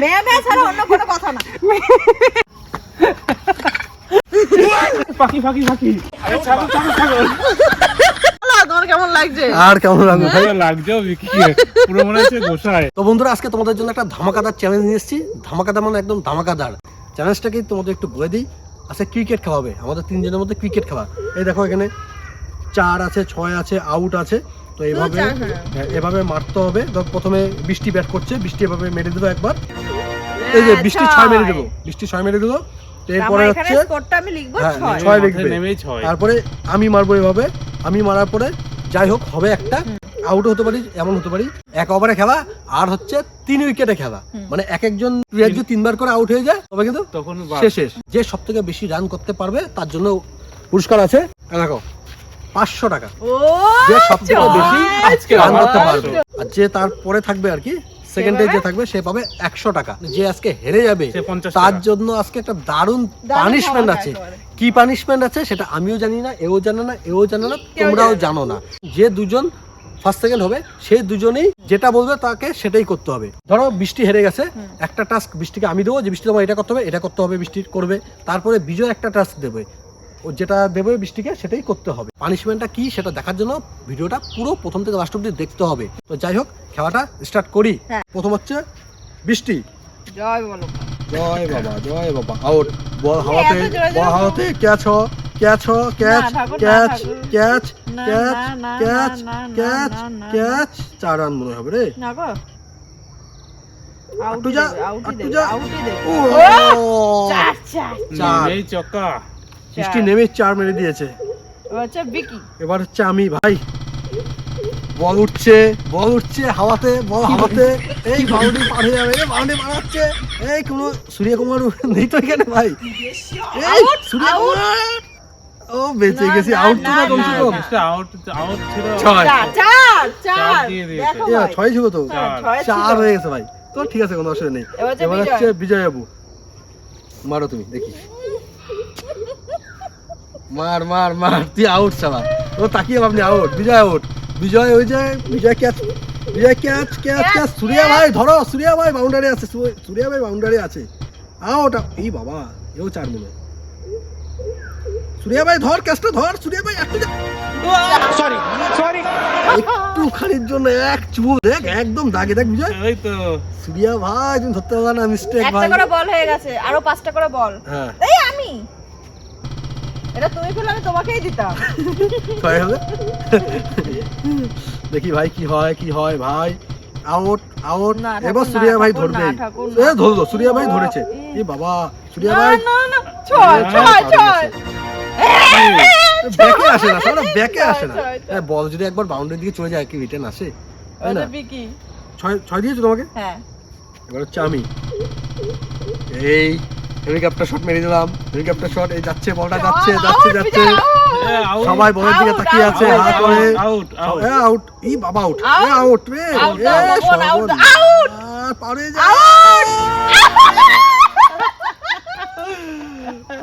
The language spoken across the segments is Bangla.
মেয়ে মেয়ে ছাড়া অন্য কোনো কথা না। পাখি পাখি পাখি। ছাগল ছাগল ছাগল বলো, তোমার কেমন লাগছে? আর কেমন লাগবে ভাই? লাগছেও পুরো মনে হচ্ছে গোসায় তো বন্ধুরা আজকে তোমাদের জন্য একটা ধামাকাদার চ্যালেঞ্জ নিয়ে এসেছি। ধামাকাদার মানে একদম ধামাকাদার। চ্যালেঞ্জটাকে তোমাদের একটু বলে দিই। আজকে ক্রিকেট খাওয়াবে আমাদের তিনজনের মধ্যে ক্রিকেট খাওয়া এই দেখো এখানে চার আছে ছয় আছে আউট আছে। তো এইভাবে চার, হ্যাঁ। হ্যাঁ, এভাবে মারতে হবে। ধর প্রথমে বৃষ্টি ব্যাট করছে বৃষ্টি এভাবে মেরে দেবো একবার। এই যে বৃষ্টি ছয় মেরে দেবো বৃষ্টি ছয় মেরে দেবো এরপরে হচ্ছে হ্যাঁ, ছয়। লিখবে। তারপরে আমি মারবো এভাবে। আমি মারার পরে যাই হোক হবে একটা। আউট হতে পারি এমন হতে পারি। এক ওভারে খেলা আর হচ্ছে তিন উইকেটে খেলা। মানে এক একজন প্লেয়ার যদি তিনবার করে আউট হয়ে যায় তবে কিন্তু তখন শেষ শেষ। যে সব থেকে বেশি রান করতে পারবে তার জন্য পুরস্কার আছে। দেখো পাঁচশো টাকা। যে সব বেশি আজকে রান করতে পারবে। আর যে তারপরে থাকবে আর কি সেকেন্ডে যে থাকবে সে পাবে একশো টাকা। যে আজকে হেরে যাবে তার জন্য আজকে একটা দারুণ পানিশমেন্ট আছে। কি পানিশমেন্ট আছে সেটা আমিও জানি না এও জানে না এও জানে না তোমরাও জানো না। যে দুজন ফার্স্ট সেকেন্ড হবে সেই দুজনেই যেটা বলবে তাকে সেটাই করতে হবে। ধরো বৃষ্টি হেরে গেছে একটা টাস্ক বৃষ্টিকে আমি দেবো যে বৃষ্টি তোমার এটা করতে হবে এটা করতে হবে বৃষ্টি করবে। তারপরে বিজয় একটা টাস্ক দেবে। ও যেটা দেবে বৃষ্টিকে সেটাই করতে হবে। পানিশমেন্টটা কি সেটা দেখার জন্য ভিডিওটা পুরো প্রথম থেকে লাস্ট অব্দি দেখতে হবে। তো যাই হোক খেলাটা স্টার্ট করি। হ্যাঁ। প্রথম হচ্ছে বৃষ্টি। জয় বলো। জয় বাবা জয় বাবা। আউট বল হাওয়াতে বল হাওয়াতে ক্যাচ হ ক্যাচ হ catch catch catch catch catch catch catch চার রান মনে হবে রে। না গো। যা, দেবে আউটই যা। আউটই দেবে। ও! চার চার। চার। নেমেই চক্কা বৃষ্টি নেমে চার মেরে দিয়েছে। বিকি এবার হচ্ছে আমি ভাই। বল উঠছে বল উঠছে হাওয়াতে বল হাওয়াতে। এই বাউন্ডারি পার হয়ে যাবে এই বাউন্ডারি পার হচ্ছে। এই কোনো সূর্য কুমার নেই তো এখানে ভাই। এই সূর্য কুমার ও বেঁচে গেছি। আউট তো না, কমসে কম। আউট আউট ছিল। ছয়। চার চার ছয় ছিল তো? হ্যাঁ, ছয় চার হয়ে গেছে ভাই। তো ঠিক আছে কোনো অসুবিধা নেই। এবার হচ্ছে এবার বিজয়। হচ্ছে বিজয় বাবু। মারো তুমি দেখি। মার মার মার তুই আউট চালা ও তাকিয়ে ভাবনি আউট বিজয় আউট বিজয় ওই যে Vijay catch Vijay catch catch catch Suriya ভাই ধরো সুরিয়া ভাই বাউন্ডারি আছে সুরিয়া ভাই বাউন্ডারি আছে। আউট এই বাবা এও চার মনে সুরিয়া ভাই ধর ক্যাচটা ধর। সুরিয়া ভাই একটু সরি সরি একটু খানির জন্য এক চুল দেখ একদম দাগে দেখ বিজয়। ওই তো। সুরিয়া ভাই তুমি ধরতে পারবে না মিস্টেক একটা করে বল হয়ে গেছে আরও পাঁচটা করে বল হ্যাঁ। এই আমি। এটা তুমি করলে আমি তোমাকেই দিতাম। ছয় হবে দেখি ভাই কি হয় কি হয় ভাই। আউট আউট এবার সুরিয়া ভাই ধরবে এ। ধরলো সুরিয়া ভাই ধরেছে। এ বাবা সুরিয়া ভাই। না না ছয় ছয় ছয়। ব্যাকে আসে না সারা ব্যাকে আসে না। বল যদি একবার বাউন্ডারি দিকে চলে যায় কি রিটার্ন আসে? তাই না? ওটা বিকি ছয় ছয় দিয়েছ তোমাকে? হ্যাঁ। এবার হচ্ছে আমি। এই হেলিকপ্টার শট মেরে দিলাম। হেলিকপ্টার শট এই যাচ্ছে বলটা যাচ্ছে যাচ্ছে যাচ্ছে। out, সবাই বলের দিকে তাকিয়ে আছে হা করে। Out out out. ই বাবা আউট এ আউট রে. আর পারে যা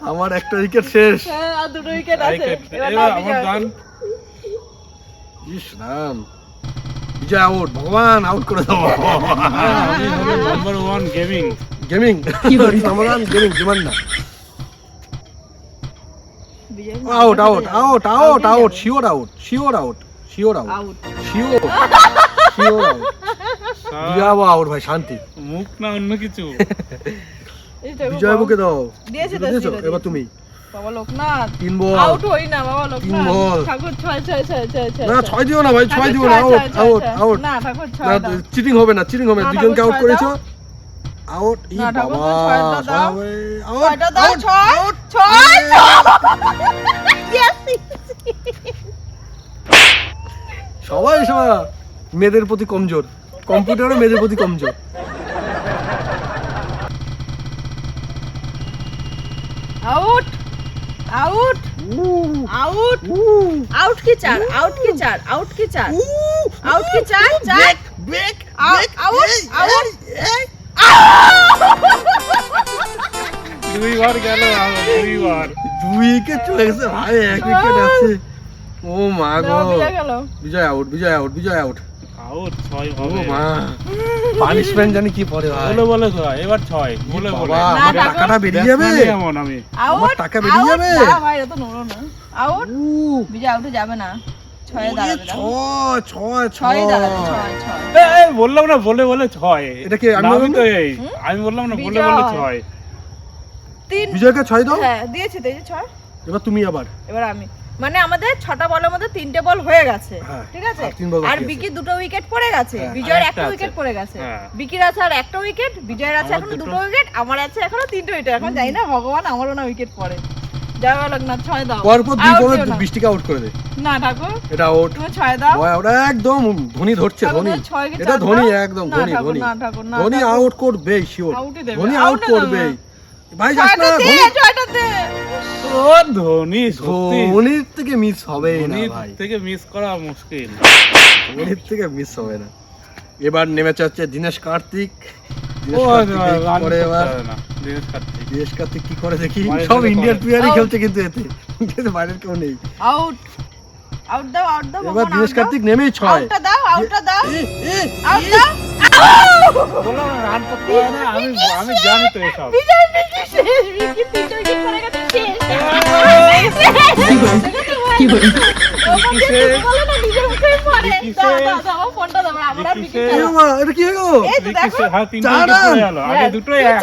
আমার একটা উইকেট শেষ। হ্যাঁ আর দুটো উইকেট আছে। এবার আমার গান ইস রাম বিজয় আউট ভগবান আউট করে দাও নাম্বার ওয়ান গেমিং গেমিং। সমাধান গেমিং জীবন না। Vijay out out out out out sure out sure out sure out out sure sure out Vijay out ভাই শান্তি। মুখ না অন্য কিছু। দাও। দিয়েছে? এবার তুমি। বাবা লোকনাথ। তিন বল। আউট হই না বাবা তিন বল। ঠাকুর ছয় ছয় ছয় ছয় ছয় না ছয়। ছয় দিও না ভাই ছয় দিও না। আউট ছয়, ছয়, আউট আউট না ঠাকুর ছয় দাও। চিটিং হবে না চিটিং হবে দুজনকে আউট করেছ। আউট ই বাবা ছয়টা দাও। ছয়, সবাই সবাই মেয়েদের প্রতি কমজোর। কম্পিউটারও মেয়েদের প্রতি কমজোর। আউট আউট আউট আউট কি চার আউট কি চার আউট কি চার আউট কি চার চার ব্রেক আউট আউট আউট দুইবার গেল দুইবার। দুই উইকেট চলে গেছে ভাই এক উইকেট আছে। ও মা গো। Vijay out Vijay out Vijay out out ছয় হবে। মা। পানিশমেন্ট জানি কি পড়ে ভাই বলে বলে ছয় এবার ছয় বলে বলে। আমার টাকাটা বেরিয়ে যাবে? এমন আমি। আউট টাকা বেরিয়ে যাবে। না ভাই এটা তো নোড়ো না। আউট বিজয় আউটে যাবে না। বললাম না বলে বলে ছয়। এটা কি আমি তো এই আমি বললাম না বলে বলে ছয়। বিজয়কে ছয় দাও? হ্যাঁ দিয়েছে তো এই ছয়। এবার তুমি আবার। এবার আমি। মানে আমাদের ছটা বলের মধ্যে তিনটে বল হয়ে গেছে হ্যাঁ, ঠিক আছে? আর বাকি দুটো উইকেট পড়ে গেছে। হ্যাঁ, বিজয়ের একটা উইকেট। পড়ে গেছে। বিকির আছে আর একটা উইকেট বিজয়ের আছে এখন দুটো। দুটো উইকেট আমার আছে এখনও তিনটে উইকেট এখন জানি না ভগবান আমারও না উইকেট পড়ে। যাওয়া লাগ না ছয় দাও। পরপর দুই বলে বৃষ্টিকে আউট করে দে। না ঠাকুর। এটা আউট ছয় দাও। ওটা একদম ধোনি ধরছে ধোনি। তুমি ছয় কি এটা ধোনি একদম ধোনি ধোনি। না, ঠাকুর, না, ধোনি আউট করবে শিওর ধোনি আউট করবে। ভাই যাস না ধোনি ছয়টা দে। ও ধোনি সত্যি। ধোনির থেকে মিস হবে না ভাই। থেকে মিস করা মুশকিল। ধোনির থেকে মিস হবে না। এবার নেমেছে হচ্ছে দিনেশ কার্তিক। কি করে দেখি? সব সাথে ইন্ডিয়ান প্লেয়ারই খেলছে কিন্তু এতে। বাইরের কেউ নেই। আউট আউট দাও আউট দাও এবার দিনেশ কার্তিক নেমেই ছয়। আউটটা দাও আউটটা দাও। এ, এ, আউট দাও। বললাম না রান করতে হবে না আমি আমি জানি তো এসব। বিজয় বিজয় শেষ! বিকি তিনটে উইকেট পড়ে গেছে শেষ! কি বলে বলে না নিজের হয়ে হ্যাঁ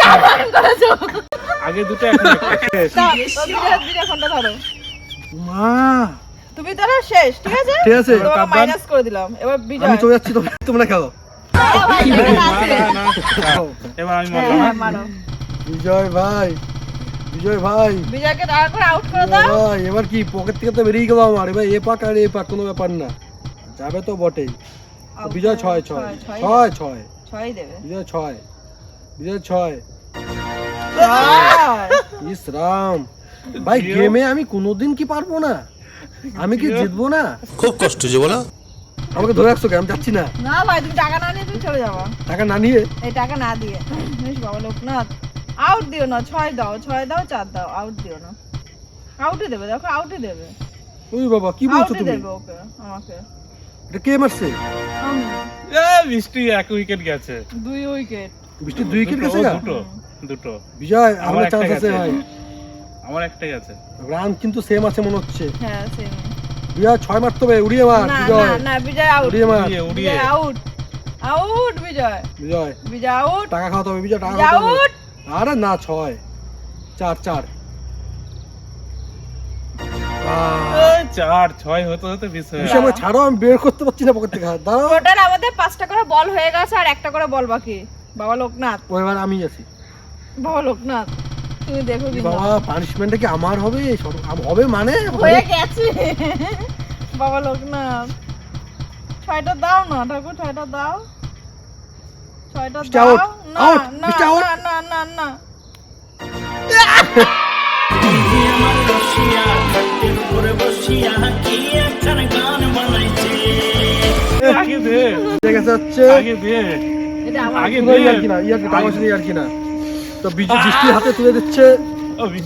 আগে দুটো মা। তুমি শেষ ঠিক আছে? ঠিক আছে। মাইনাস করে দিলাম। এবার বিজয়। আমি চলে যাচ্ছি তোমরা। এবার আমি হ্যাঁ, মারলাম হ্যাঁ, বিজয় ভাই। বিজয় ভাই। বিজয়কে দাঁড় করে আউট করে দাও। ভাই এবার কি পকেট থেকে তো বেরিয়ে গেল আমার এবার এ পাক আর এ পাক কোনো ব্যাপার না। যাবে তো বটেই। বিজয় ছয় ছয় ছয় ছয়। ছয় ছয় দেবে? বিজয় ছয়। বিজয় ছয়। ইস রাম। ভাই গেমে আমি কোনোদিন কি পারব না? আমি কি জিতবো না? খুব কষ্ট যে বলো। আমাকে ধরে রাখছো আমি যাচ্ছি না। না ভাই তুমি টাকা না নিয়ে তুমি চলে যাব টাকা না নিয়ে? এই টাকা না দিয়ে। বেশ বাবা লোকনাথ। আউট দিও না ছয় দাও ছয় দাও চার দাও আউট দিও না। আউটে দেবে দেখো আউটে দেবে। ওই বাবা কি বলছো আউটে তুমি? দেবে ওকে আমাকে। এটা কে মারছে। এ, বৃষ্টি এক উইকেট গেছে। দুই উইকেট বৃষ্টি দুই উইকেট গেছে দুটো দুটো। বিজয় আমার চান্স আছে গেছে। ভাই। আমার একটা গেছে। রান কিন্তু সেম আছে মনে হচ্ছে। হ্যাঁ সেম বিজয় ছয় মারতে হবে উড়িয়ে মার না বিজয়। না না বিজয় আউট উড়িয়ে মার। উড়িয়ে out out Vijay. Vijay. Vijay out টাকা খাওয়াতে হবে বিজয় টাকা খাওয়াতে হবে। আরে না ছয়। চার চার। চার ছয় হতে হতে বিশ হয়ে ভাই ছাড়ো আমি বের করতে পারছি না পকেট থেকে। দাঁড়াও। টোটাল আমাদের পাঁচটা করে বল হয়ে গেছে আর একটা করে বল বাকি। বাবা লোকনাথ। এবার আমি আছি। বাবা লোকনাথ তুমি দেখো বাবা পানিশমেন্টটা কি আমার হবে? হবে মানে? হয়ে গেছে। বাবা লোকনাথ। ছয়টা দাও না ঠাকুর ছয়টা দাও। ছয়টা. দাও না না. না না না না আগে দে। ঠিক আছে হচ্ছে? আগে দে। এটা আমার আগে কোনো দে। ইয়ার কিনা ইয়ার কি টাকা ইয়ার কিনা তো বিজু বৃষ্টির হাতে তুলে দিচ্ছে।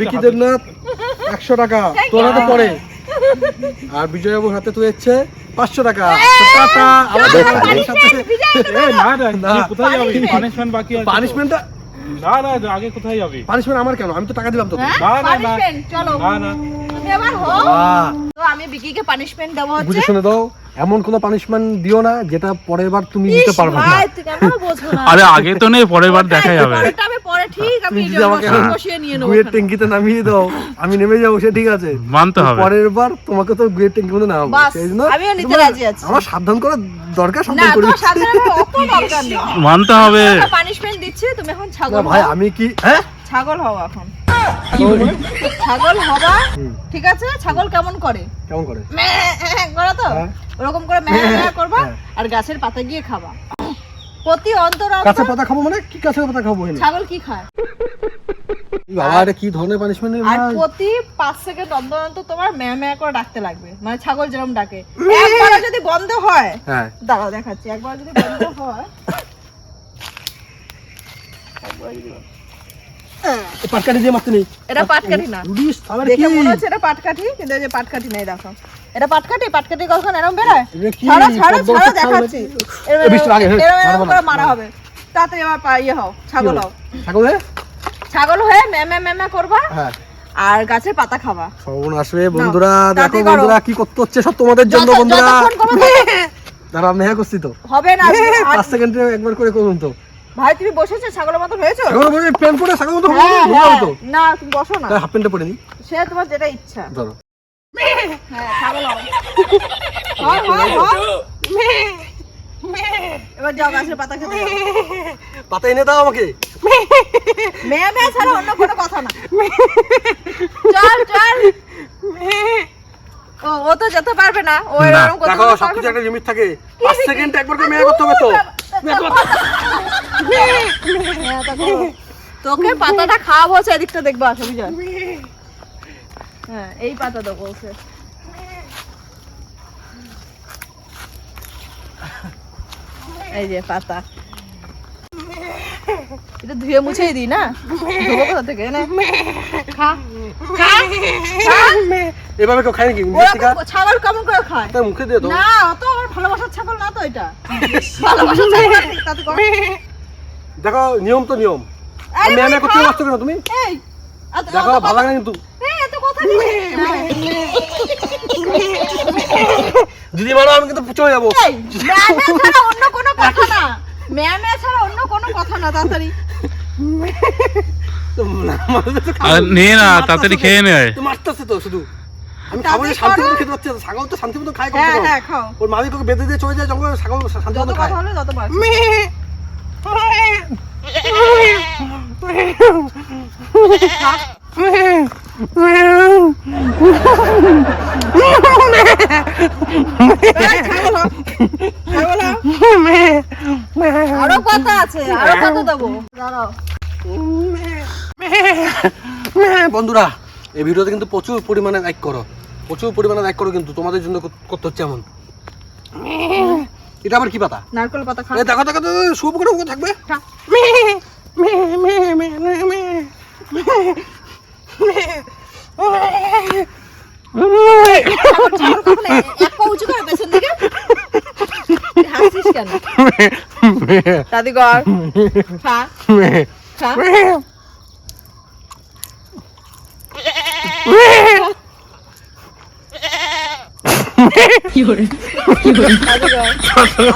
বিকি দেবনাথ একশো টাকা। তোর হাতে পড়ে। আর বিজয় বাবুর হাতে তুলে দিচ্ছে পাঁচশো টাকা। টাটা। দেখা এর সাথে না না না। কোথায় যাবি? পানিশমেন্ট বাকি পানিশমেন্টটা না না আগে কোথায় যাবি? পানিশমেন্ট আমার কেন? আমি তো টাকা দিলাম তো হ্যাঁ? না, না, না। পানিশমেন্ট চলো। না না। তো আমি বিকিকে পানিশমেন্ট দেবো হচ্ছে। বুঝে শুনে দাও। এমন কোনো পানিশমেন্ট দিও না যেটা পরের বার তুমি দিতে পারবে না? আরে আগে তো নেই পরের বার দেখা যাবে। আমি পরে ঠিক আমি বসিয়ে- নিয়ে নেব গুয়ের ট্যাঙ্কিতে নামিয়ে দাও আমি নেমে যাব সে ঠিক আছে। মানতে হবে। পরের বার তোমাকে তো গুয়ের ট্যাঙ্কি মধ্যে নামাবো। সেই জন্য আমিও নিতে রাজি আছি। আমার সাবধান করার দরকার সাবধান করি দরকার নেই। মানতে হবে। পানিশমেন্ট দিচ্ছি তুমি এখন ছাগল ভাই আমি কি হ্যাঁ? ছাগল হও এখন। ছাগল হবা ঠিক আছে? ছাগল কেমন করে? কেমন করে? করে তো। হ্যাঁ। ওরকম করে ম্যাঁ ম্যাঁ করবা হ্যাঁ। আর গাছের পাতা গিয়ে খাবা। প্রতি অন্তর কাঁচা পাতা খাব মানে কি কাঁচা পাতা খাব ছাগল কি খায়? বাবা এটা কি ধরনের পানিশমেন্ট আর প্রতি পাঁচ সেকেন্ড অন্তর অন্তর তোমার ম্যাঁ ম্যাঁ করে ডাকতে লাগবে। মানে ছাগল যেরকম ডাকে। একবার যদি বন্ধ হয় হ্যাঁ। দাঁড়াও দেখাচ্ছি একবার যদি বন্ধ হয় একবার যদি পাটকাঠি দিয়ে মারতে নেই। এটা পাটকাঠি না। দেখে? মনে হচ্ছে এটা পাটকাঠি কিন্তু যে পাটকাঠি নেই দেখো। এটা পাটকাঠি? পাটকাঠি কখন? এরকম বেরোয়? এটা কি? ছাড়ো ছাড়ো ছাড়ো দেখাচ্ছি। নাকি? এরম এ, বৃষ্টি লাগে, এরম হ্যাঁ, এরম মারবো করে মারা হবে। তাতে এবার ইয়ে হও ছাগল হও। ছাগল রে? ছাগল হয়ে ম্যামে ম্যামে করবা? হ্যাঁ। আর গাছের পাতা খাবা। সর্বনাশ আসবে বন্ধুরা। দেখো বন্ধুরা কি করতে হচ্ছে সব তোমাদের জন্য বন্ধুরা। দাঁড়া মেয়া করছি তো। হবে না। পাঁচ সেকেন্ডে একবার করে করুন তো। ভাই তুমি বসেছো? ছাগলের মতো হয়েছো? ছাগল বলে প্যান্ট পরে ছাগল মতো হ্যাঁ, হয়ে হ্যাঁ। তো। না তুমি বসো না। হাফ প্যান্টটা পরে নি। সে তোমার যেটা ইচ্ছা। ধরো। হ্যাঁ ছাগল। এবার যাও গাছের পাতা খেতে পাতা এনে দাও আমাকে। মেয়ে মেয়ে ছাড়া অন্য কোনো কথা না। চল চল। ও ও তো যেতে পারবে না। ও এরকম করতে সব পারবে কিছু না। একটা লিমিট থাকে। পাঁচ সেকেন্ড একবার করে মেয়া করতে হবে তো। তোকে পাতাটা খাওয়াবো হচ্ছে এদিকটা দেখব আসো বিজয় হ্যাঁ এই পাতা দেবো ওকে এই যে পাতা। এটা ধুয়ে মুছেই দিই না? ধোবো কোথা থেকে খা। খা। এভাবে কেউ খায় নাকি? ছাগল কেমন করে খায়? মুখে দিয়ে দাও। না অত আমার ভালোবাসার ছাগল না তো এটা। ভালোবাসার ছাগল। দেখো নিয়ম তো নিয়ম। করতে পারছ কেন তুমি? এই, দেখো ভালো লাগে কিন্তু। কথা। দিদি মারো আমি কিন্তু চলে যাব। অন্য কোনো কথা না। ম্যাঁ ম্যাঁ ছাড়া অন্য কোনো কথা না তাড়াতাড়ি। না, খেয়ে তো শুধু। আমি খাব শান্তি মতো। খেতে পারছি ছাগল তো শান্তি মতো খায় কম হ্যাঁ হ্যাঁ খাও। ওর মালিক বেঁধে দিয়ে চলে যায় জঙ্গলে ছাগল শান্তি যত মতো কথা খায়। হলে তত পারছি আরও কথা আছে, আরও দেবো। বন্ধুরা, এই ভিডিওতে কিন্তু প্রচুর পরিমাণে লাইক করো। প্রচুর পরিমাণে লাইক করো কিন্তু তোমাদের জন্য করতে হচ্ছে এমন। এটা আবার কি পাতা নারকেল পাতা খা দেখো দেখো দেখো, শুভ করে ওকে থাকবে খা। কখনো এক পা উঁচু করে পেছন দিকে হাসছিস কেন দাদি কর খা খা দাদি কর।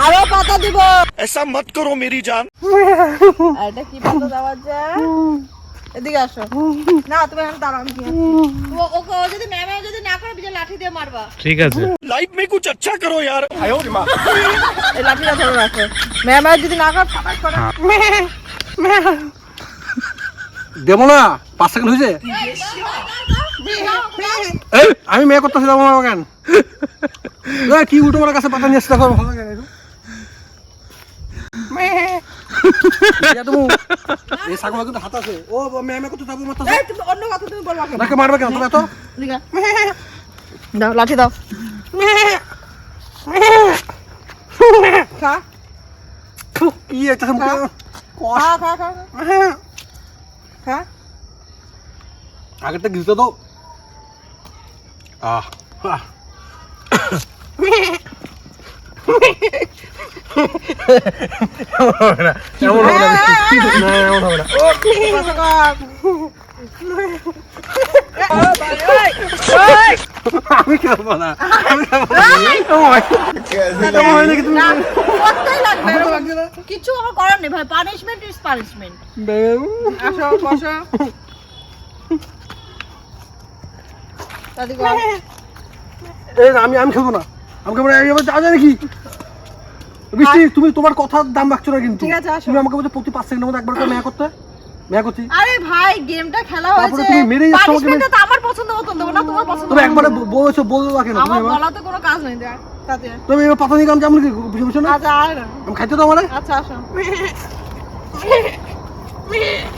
আরও পাতা দিব। এসা মত করো মেরি জান এটা কি পাতা দেওয়া যায় এদিকে আসো। না তুমি এখন দাঁড়াও আমি ও ওকে ও যদি ম্যাম যদি না করে यार। আয়ো রে মা এই লাঠিটা ধরে রাখো। ম্যাম যদি না করে ফাটাক হ্যাঁ। না পাঁচ সেকেন্ড হয়েছে। আমি মেয়ে করতেছি যাব না কেন? কি উল্টো মারা কাছে পাতা নিয়ে আসতে দেখো ভালো লাগে লাঠি দাও। কি একটা আগেরটা গিলতে দাও। আহ। এমন হবে না, এমন হবে না। আমি খেলব না আমি খেলব হয়- হয়। কিছু আমার করার নেই ভাই পানিশমেন্ট ইজ পানিশমেন্ট আসো বসো দাদি কর এই আমি আমি খেলব না। এইভাবে যাওয়া যায় নাকি বৃষ্টি তুমি তোমার কথার দাম রাখছো না কিন্তু। ঠিক আছে, আসো। তুমি আমাকে বলছো প্রতি পাঁচ সেকেন্ডের মধ্যে একবার করে মেয়া করতে। মেয়া করছি। আরে ভাই গেমটা খেলা হয়েছে। তুমি মেরেই যাচ্ছ আমাকে তো আমার পছন্দ দেবো না তোমার পছন্দ তুমি একবারে না আমার? বলাতে কোনো কাজ নেই তাতে তুমি এবার পাতা নিয়ে আমি যেমন কি বুঝে বুঝছ না? আচ্ছা আর। আমি খাইতে আচ্ছা আসো।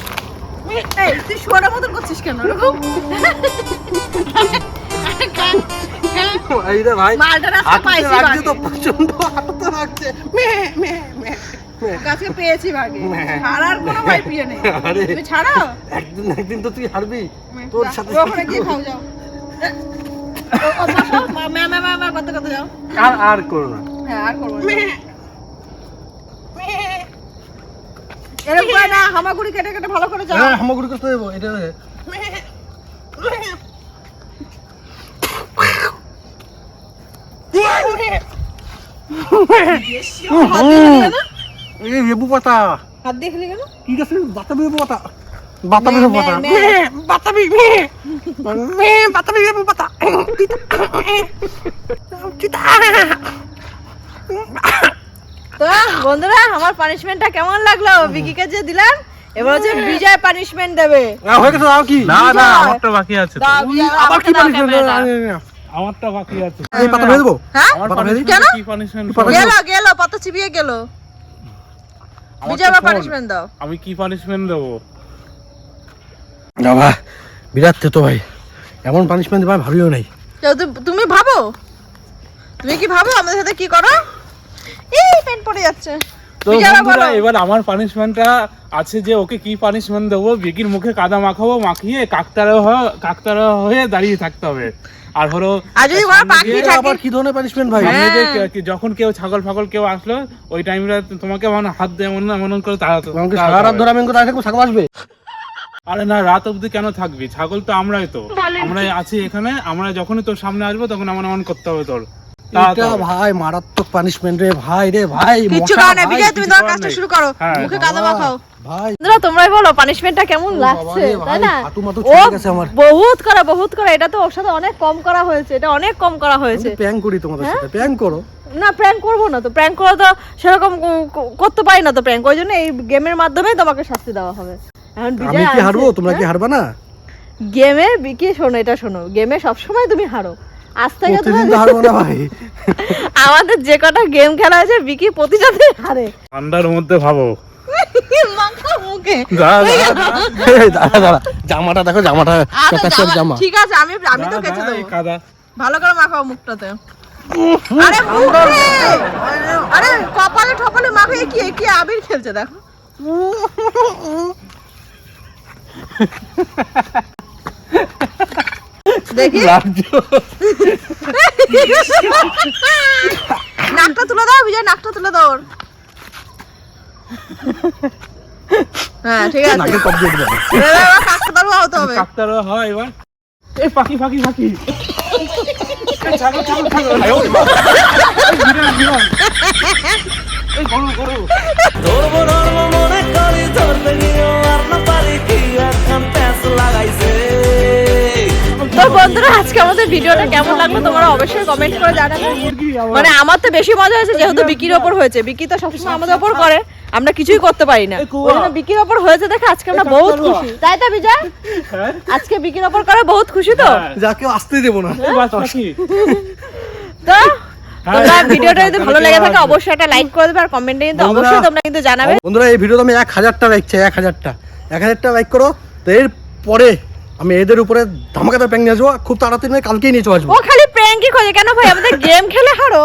এই তুই শুয়ারের মতন করছিস কেন এরকম এই ভাই মালটা রাস্তা পাইছি রাখছে তো প্রচণ্ড হাতটা রাখছে মে মে মে। মে কাছে পেয়েছি ভাগে ছাড়ার কোনো ভয় প্রিয় নেই। তুমি ছাড়ো? একদিন একদিন তো তুই হারবি। তোর সাথে ওখানে গিয়ে খাও যাও। আর আর করো না। হ্যাঁ আর করব না। এরকম করে না হামাগুড়ি কেটে কেটে ভালো করে যাও হ্যাঁ হামাগুড়ি করতে দেবো এটা এই লেবু পাতা। হাত দিয়ে খেলে কেন? কি আছে বাতাবি লেবু পাতা। বাতাবি লেবু পাতা। বাতাবি বাতাবি লেবু পাতা। তো বন্ধুরা আমার পানিশমেন্টটা কেমন লাগল? বিকিকে যে দিলাম এবার হচ্ছে বিজয় পানিশমেন্ট দেবে। হ্যাঁ, হয়ে গেছে দাও কি? না না আমারটা বাকি আছে আবার কি পানিশমেন্ট আমারটা বাকি আছে। এই পাতা ভেজে দেবো? হ্যাঁ? কেন? কি পাতা গেল গেল পাতা চিবিয়ে গেল। বিজয় phone। পানিশমেন্ট দাও। আমি কি পানিশমেন্ট দেবো? বাবা বিরাট তো ভাই। এমন পানিশমেন্ট ভাই ভাবিও নাই। তুমি ভাবো? তুমি কি ভাবো আমাদের সাথে কি করো? এই পেন পড়ে যাচ্ছে। তো বন্ধুরা এবার আমার পানিশমেন্টটা আছে যে ওকে কি পানিশমেন্ট দেবো? বিকির মুখে কাদা মাখাবো মাখিয়ে কাকতারা হয়ে কাকতারা দাঁড়িয়ে থাকতে হবে। আর হলো আবার কি ধরনের পানিশমেন্ট ভাই? যখন কেউ ছাগল ফাগল কেউ আসলো ওই টাইমটা তোমাকে মানে হাত দিয়ে এমন এমন করে তাড়াতে আমাকে তাড়াতে সারা রাত ধরে আমি ছাগল আসবে। আরে না রাত অবধি কেন থাকবি? ছাগল তো আমরাই তো। আমরাই আছি এখানে আমরা যখনই তোর সামনে আসব তখন এমন এমন করতে হবে তোর। এটা ভাই মারাত্মক পানিশমেন্ট রে ভাই রে ভাই মশা কারণ বিজয় তুমি তোমার কাজটা শুরু করো। হ্যাঁ, মুখে কাদা মাখাও। ভাই। বন্ধুরা তোমরাই বলো পানিশমেন্টটা কেমন লাগছে তাই না? ও ছিঁড়ে গেছে আমার। বহুত করা বহুত করা এটা তো ওর সাথে অনেক কম করা হয়েছে এটা অনেক কম করা হয়েছে। প্র্যাঙ্ক করি তোমাদের হ্যাঁ? সাথে প্র্যাঙ্ক করো। না প্র্যাঙ্ক করব না তো প্র্যাঙ্ক করে তো সেরকম করতে পারি না তো প্র্যাঙ্ক ওই জন্য এই গেমের মাধ্যমে তোমাকে শাস্তি দেওয়া হবে। এখন আমি কি হারবো? তোমরা কি হারবা না? গেমে বিকি শোনো এটা শোনো গেমে সবসময় তুমি হারো। আজ থেকে প্রতিদিন তো হারবো না ভাই। আমাদের যে কটা গেম খেলা হয়েছে বিকি প্রতিটাতে হারে। ঠান্ডার মধ্যে ভাবো। জামাটা দেখো জামাটা আচ্ছা, জামা- ঠিক আছে আমি আমি তো কেচে দেবো। কাদা। ভালো করে মাখাও মুখটাতে। আরে মুখে! আরে কপালে ঠপালে মাখো এ কি কি আবির খেলছে দেখো। দেখি। নাকটা তুলে দাও বিজয় নাকটা তুলে দাও ওর। হ্যাঁ ঠিক আছে। নাকে কপ দিয়ে দেবে এবার আবার হতে হবে। কাকতার হয় এবার। এই পাখি পাখি পাখি। ছাগল ছাগল ছাগল। এই বিড়াল, বিড়াল। এই গরু গরু তো বন্ধুরা আজকে আমাদের ভিডিওটা কেমন লাগল তোমরা অবশ্যই কমেন্ট করে জানাবে। মানে আমার তো বেশি মজা হয়েছে যেহেতু বিকির ওপর হয়েছে। বিকি তো সবসময় আমাদের ওপর করে আমরা কিছুই করতে পারি না। এই ওই জন্য বিকির ওপর হয়েছে দেখে আজকে আমরা বহুত খুশি। তাই তো বিজয়? হ্যাঁ? আজকে বিকির ওপর করে বহুত খুশি তো? হ্যাঁ। যা কেউ আসতেই দেবো না। তো হ্যাঁ, তোমরা ভিডিওটা যদি ভালো লেগে থাকে অবশ্যই একটা লাইক করে দেবে আর কমেন্টে কিন্তু অবশ্যই তোমরা কিন্তু জানাবে। বন্ধুরা এই ভিডিওতে আমি এক হাজারটা লাইক চাই এক হাজারটা। এক হাজারটা লাইক করো তো এর পরে আমি এদের উপরে ধামাকাদার প্যাং নিয়ে আসব খুব তাড়াতাড়ি নয় কালকেই নিয়ে চলে আসব। ও খালি প্র্যাঙ্কই খোঁজে কেন ভাই? আমাদের গেম খেলে হারো।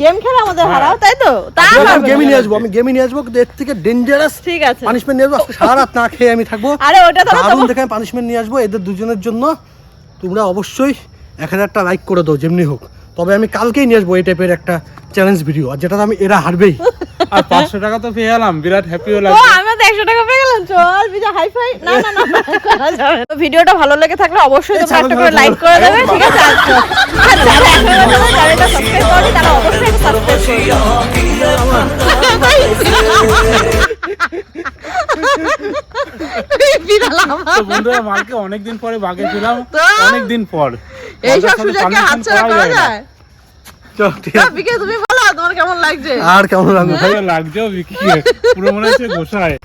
গেম খেলে আমাদের হারাও তাই তো? তা আমি গেমই নিয়ে আসব আমি গেমই নিয়ে আসব কিন্তু এর থেকে ডেঞ্জারাস ঠিক আছে। পানিশমেন্ট নিয়ে আসব। আজকে সারা রাত না খেয়ে আমি থাকব। আরে ওটা তো দারুণ দেখে আমি পানিশমেন্ট নিয়ে আসব এদের দুজনের জন্য। তোমরা অবশ্যই এক হাজারটা লাইক করে দাও যেমনি হোক। তবে আমি কালকেই নিয়ে আসব এই টাইপের একটা চ্যালেঞ্জ ভিডিও আর যেটা আমি এরা হারবেই। আর পাঁচশো টাকা তো পেয়ে গেলাম বিরাট হ্যাপিও ও লাগবে আমি তো একশো টাকা পেয়ে গেলাম চল। না না না ভিডিওটা ভালো লেগে থাকলে অবশ্যই তোমরা একটা করে লাইক করে দেবে ঠিক আছে? আর আর যারা এখনও পর্যন্ত চ্যানেলটা সাবস্ক্রাইব করনি তারা অবশ্যই সাবস্ক্রাইব তো বন্ধুরা মাকে অনেকদিন পরে বাগে ছিলাম অনেকদিন পর। এইসব সাথে হাতছাড়া করা যায়। তুমি বলো তোমার কেমন লাগছে? আর কেমন লাগবে? ভাই ভালো বিকি। পুরো মনে হচ্ছে গোসায়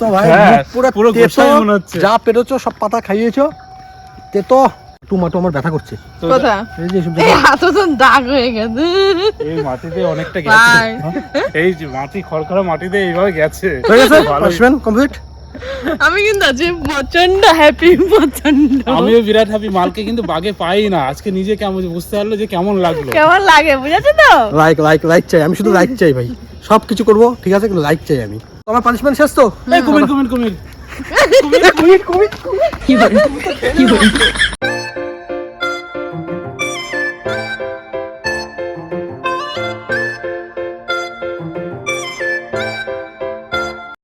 তো ভাই হ্যাঁ, পুরো পুরো তেতো, মনে হচ্ছে। যা পেরেছ সব পাতা খাইয়েছো। তেতো টুমাটো আমার ব্যথা করছে। তো কোথা এই যে এসব তো দাগ হয়ে গেছে। এই মাটিতে অনেকটা গেছে। এই যে মাটি খড়খড়া মাটিতে এইভাবে গেছে। হয়ে গেছে? কমপ্লিট আমি কিন্তু আছি প্রচণ্ড হ্যাপি প্রচণ্ড আমিও বিরাট হ্যাপি মালকে কিন্তু বাগে পাই না। আজকে নিজে কেমন বুঝতে পারল যে কেমন লাগল। কেমন লাগে বুঝেছ তো? লাইক লাইক লাইক চাই আমি শুধু লাইক চাই ভাই। সব কিছু করব ঠিক আছে কিন্তু লাইক চাই আমি। আমার পানিশমেন্ট শেষ তো? এই কুমির কুমির কুমির। কি বলি কি বলি